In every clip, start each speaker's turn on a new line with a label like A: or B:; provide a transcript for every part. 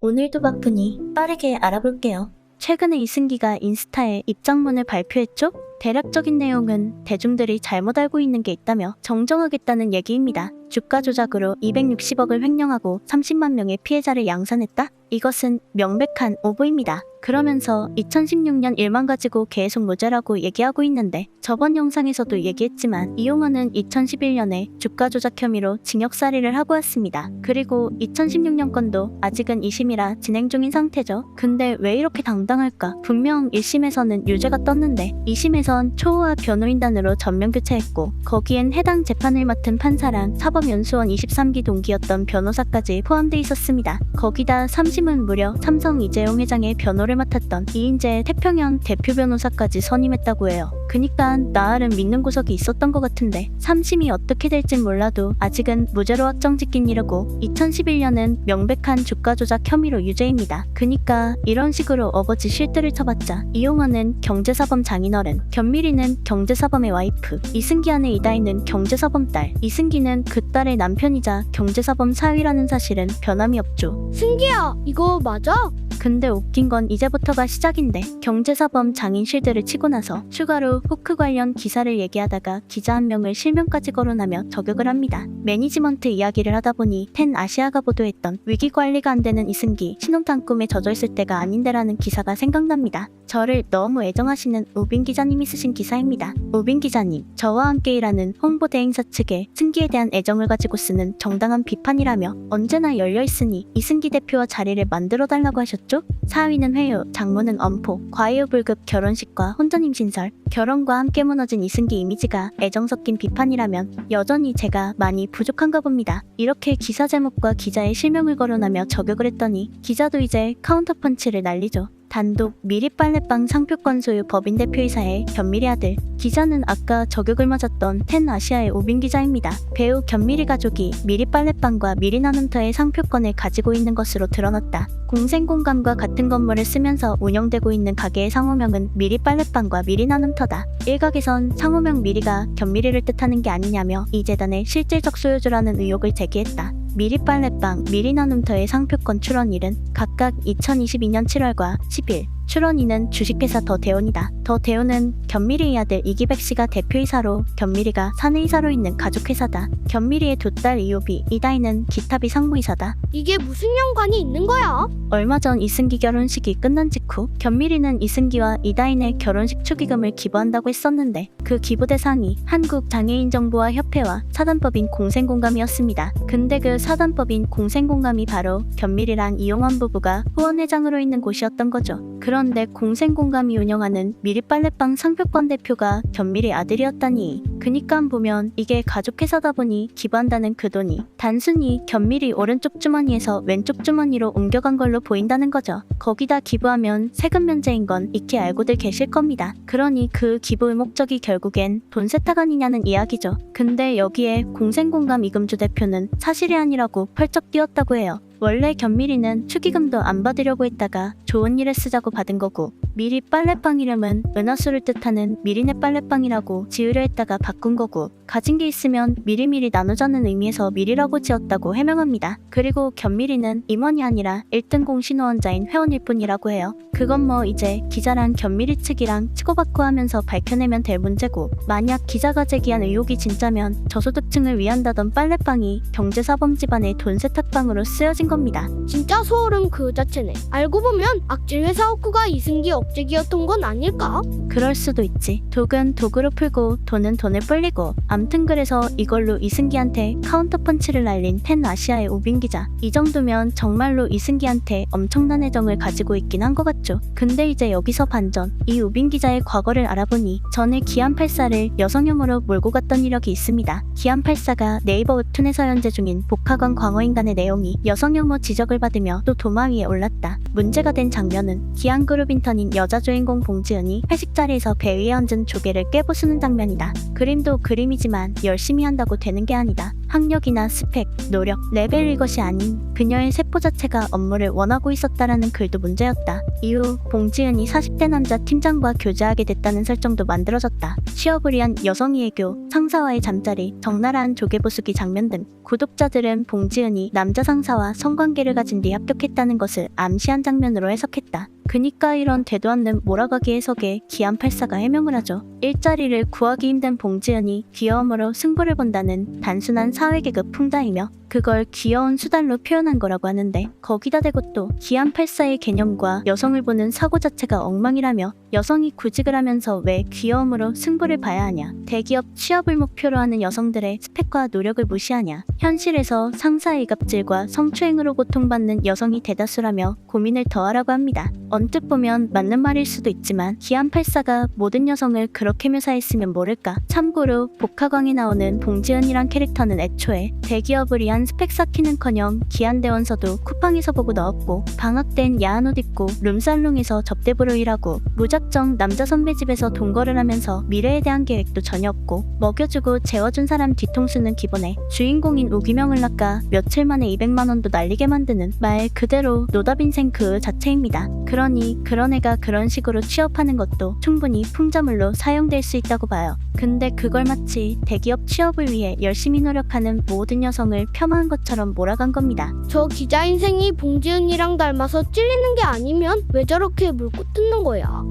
A: 오늘도 바쁘니 빠르게 알아볼게요. 최근에 이승기가 인스타에 입장문을 발표했죠? 대략적인 내용은 대중들이 잘못 알고 있는 게 있다며 정정하겠다는 얘기입니다. 주가 조작으로 260억을 횡령하고 30만 명의 피해자를 양산했다? 이것은 명백한 오보입니다. 그러면서 2016년 일만 가지고 계속 무죄라고 얘기하고 있는데 저번 영상에서도 얘기했지만 이용호는 2011년에 주가 조작 혐의로 징역살이를 하고 왔습니다. 그리고 2016년 건도 아직은 2심이라 진행 중인 상태죠. 근데 왜 이렇게 당당할까? 분명 1심에서는 유죄가 떴는데 2심에 선 초호화 변호인단으로 전면 교체했고 거기엔 해당 재판을 맡은 판사랑 사법연수원 23기 동기였던 변호사까지 포함돼 있었습니다. 거기다 3심은 무려 삼성 이재용 회장의 변호를 맡았던 이인재 태평양 대표 변호사까지 선임했다고 해요. 그니까 나름 믿는 구석이 있었던 것 같은데 3심이 어떻게 될진 몰라도 아직은 무죄로 확정짓긴 이르고 2011년은 명백한 주가 조작 혐의로 유죄입니다. 그니까 이런 식으로 어거지 실드를 쳐봤자 이용화는 경제사범 장인어른, 견미리는 경제사범의 와이프, 이승기안의 이다희는 경제사범 딸, 이승기는 그 딸의 남편이자 경제사범 사위라는 사실은 변함이 없죠.
B: 승기야, 이거 맞아?
A: 근데 웃긴 건 이제부터가 시작인데 경제사범 장인 실드를 치고 나서 추가로 후크 관련 기사를 얘기하다가 기자 한 명을 실명까지 거론하며 저격을 합니다. 매니지먼트 이야기를 하다 보니 텐 아시아가 보도했던 위기 관리가 안 되는 이승기 신혼탄 꿈에 젖어 있을 때가 아닌데라는 기사가 생각납니다. 저를 너무 애정하시는 우빈 기자님이 쓰신 기사입니다. 우빈 기자님, 저와 함께 일하는 홍보대 행사 측에 승기에 대한 애정을 가지고 쓰는 정당한 비판이라며 언제나 열려 있으니 이승기 대표와 자리를 만들어 달라고 하셨죠? 사위는 회유, 장모는 엄포, 과외유불급 결혼식과 혼전임 신설, 결혼과 함께 무너진 이승기 이미지가 애정 섞인 비판이라면 여전히 제가 많이 부족한가 봅니다. 이렇게 기사 제목과 기자의 실명을 거론하며 저격을 했더니 기자도 이제 카운터펀치를 날리죠. 단독 미리 빨래빵 상표권 소유 법인 대표이사의 견미리 아들 기자는 아까 저격을 맞았던 텐 아시아의 오빈 기자입니다. 배우 견미리 가족이 미리 빨래빵과 미리 나눔터의 상표권을 가지고 있는 것으로 드러났다. 공생공감과 같은 건물을 쓰면서 운영되고 있는 가게의 상호명은 미리 빨래빵과 미리 나눔터다. 일각에선 상호명 미리가 견미리를 뜻하는 게 아니냐며 이 재단의 실질적 소유주라는 의혹을 제기했다. 미리 빨래빵, 미리 나눔터의 상표권 출원일은 각각 2022년 7월과 10일, 출원인은 주식회사 더대원이다. 더대원은 견미리의 아들 이기백 씨가 대표이사로 견미리가 사내이사로 있는 가족회사다. 견미리의 두 딸 이효비, 이다희는 기타비 상무이사다.
B: 이게 무슨 연관이 있는 거야?
A: 얼마 전 이승기 결혼식이 끝난 직후 견미리는 이승기와 이다인의 결혼식 축의금을 기부한다고 했었는데 그 기부 대상이 한국 장애인 정보화 협회와 사단법인 공생공감이었습니다. 근데 그 사단법인 공생공감이 바로 견미리랑 이용환 부부가 후원회장으로 있는 곳이었던 거죠. 그런데 공생공감이 운영하는 미리빨래빵 상표권 대표가 견미리 아들이었다니. 그니까 보면 이게 가족회사다 보니 기부한다는 그 돈이 단순히 견미리 오른쪽 주머니에서 왼쪽 주머니로 옮겨간 걸로 보인다는 거죠. 거기다 기부하면 세금 면제인 건 익히 알고들 계실 겁니다. 그러니 그 기부의 목적이 결국엔 돈 세탁 아니냐는 이야기죠. 근데 여기에 공생공감 이금주 대표는 사실이 아니라고 펄쩍 뛰었다고 해요. 원래 견미리는 축의금도 안 받으려고 했다가 좋은 일에 쓰자고 받은 거고 미리 빨래빵 이름은 은하수를 뜻하는 미리네 빨래빵이라고 지으려 했다가 바꾼 거고 가진 게 있으면 미리미리 나누자는 의미에서 미리라고 지었다고 해명합니다. 그리고 견미리는 임원이 아니라 1등 공신호원자인 회원일 뿐이라고 해요. 그건 뭐 이제 기자랑 견미리 측이랑 치고받고 하면서 밝혀내면 될 문제고 만약 기자가 제기한 의혹이 진짜면 저소득층을 위한다던 빨래빵이 경제사범 집안의 돈 세탁방으로 쓰여진 겁니다.
B: 진짜 소름 그 자체네. 알고 보면 악질 회사 업구가 이승기 업 적이었던 건 아닐까?
A: 그럴 수도 있지. 독은 독으로 풀고 돈은 돈을 불리고 암튼 그래서 이걸로 이승기한테 카운터 펀치를 날린 텐 아시아의 우빈 기자. 이 정도면 정말로 이승기한테 엄청난 애정을 가지고 있긴 한 것 같죠. 근데 이제 여기서 반전. 이 우빈 기자의 과거를 알아보니 전에 기안84를 여성혐오로 몰고 갔던 이력이 있습니다. 기안84가 네이버 웹툰에서 연재 중인 복학원 광어인간의 내용이 여성혐오 지적을 받으며 또 도마 위에 올랐다. 문제가 된 장면은 기안그룹 인턴인 여자 주인공 봉지은이 회식 자리에서 배 위에 얹은 조개를 깨부수는 장면이다. 그림도 그림이지만 열심히 한다고 되는 게 아니다. 학력이나 스펙, 노력, 레벨 이것이 아닌 그녀의 세포 자체가 업무를 원하고 있었다라는 글도 문제였다. 이후 봉지은이 40대 남자 팀장과 교제하게 됐다는 설정도 만들어졌다. 취업을 위한 여성의 애교, 상사와의 잠자리, 적나라한 조개보수기 장면 등 구독자들은 봉지은이 남자 상사와 성관계를 가진 뒤 합격했다는 것을 암시한 장면으로 해석했다. 그니까 이런 되도 않는 몰아가기 해석에 기안84가 해명을 하죠. 일자리를 구하기 힘든 봉지은이 귀여움으로 승부를 본다는 단순한 사회계급 풍자이며 그걸 귀여운 수단로 표현한 거라고 하는데 거기다 대고 또 기안84의 개념과 여성을 보는 사고 자체가 엉망이라며 여성이 구직을 하면서 왜 귀여움으로 승부를 봐야 하냐 대기업 취업을 목표로 하는 여성들의 스펙과 노력을 무시하냐 현실에서 상사의 갑질과 성추행으로 고통받는 여성이 대다수라며 고민을 더하라고 합니다. 언뜻 보면 맞는 말일 수도 있지만 기안84가 모든 여성을 그렇게 묘사했으면 모를까 참고로 복화광에 나오는 봉지은이란 캐릭터는 애초에 대기업을 위한 스펙 쌓기는커녕 기안대원서도 쿠팡에서 보고 넣었고 방학 땐 야한 옷 입고 룸살롱에서 접대부로 일하고 무작정 남자 선배 집에서 동거를 하면서 미래에 대한 계획도 전혀 없고 먹여주고 재워준 사람 뒤통수는 기본에 주인공인 우기명을 낚아 며칠 만에 200만 원도 날리게 만드는 말 그대로 노답 인생 그 자체입니다. 그러니 그런 애가 그런 식으로 취업하는 것도 충분히 풍자물로 사용될 수 있다고 봐요. 근데 그걸 마치 대기업 취업을 위해 열심히 노력하는 모든 여성을 폄하한 것처럼 몰아간 겁니다.
B: 저 기자 인생이 봉지은이랑 닮아서 찔리는 게 아니면 왜 저렇게 물고 뜯는 거야?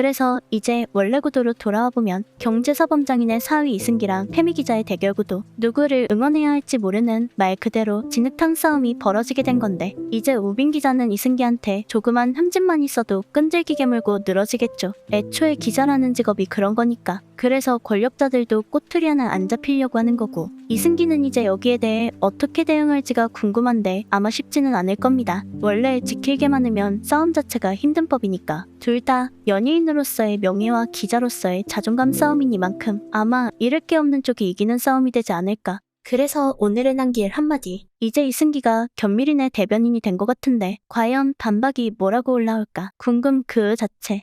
A: 그래서 이제 원래 구도로 돌아와 보면 경제사범장인의 사위 이승기랑 페미 기자의 대결 구도 누구를 응원해야 할지 모르는 말 그대로 진흙탕 싸움이 벌어지게 된 건데 이제 우빈 기자는 이승기한테 조그만 흠집만 있어도 끈질기게 물고 늘어지겠죠. 애초에 기자라는 직업이 그런 거니까. 그래서 권력자들도 꼬투리 하나 안 잡히려고 하는 거고 이승기는 이제 여기에 대해 어떻게 대응할지가 궁금한데 아마 쉽지는 않을 겁니다. 원래 지킬 게 많으면 싸움 자체가 힘든 법이니까 둘 다 연예인으로서의 명예와 기자로서의 자존감 싸움이니만큼 아마 잃을 게 없는 쪽이 이기는 싸움이 되지 않을까. 그래서 오늘의 남길 한마디. 이제 이승기가 견미린의 대변인이 된 것 같은데 과연 반박이 뭐라고 올라올까 궁금 그 자체.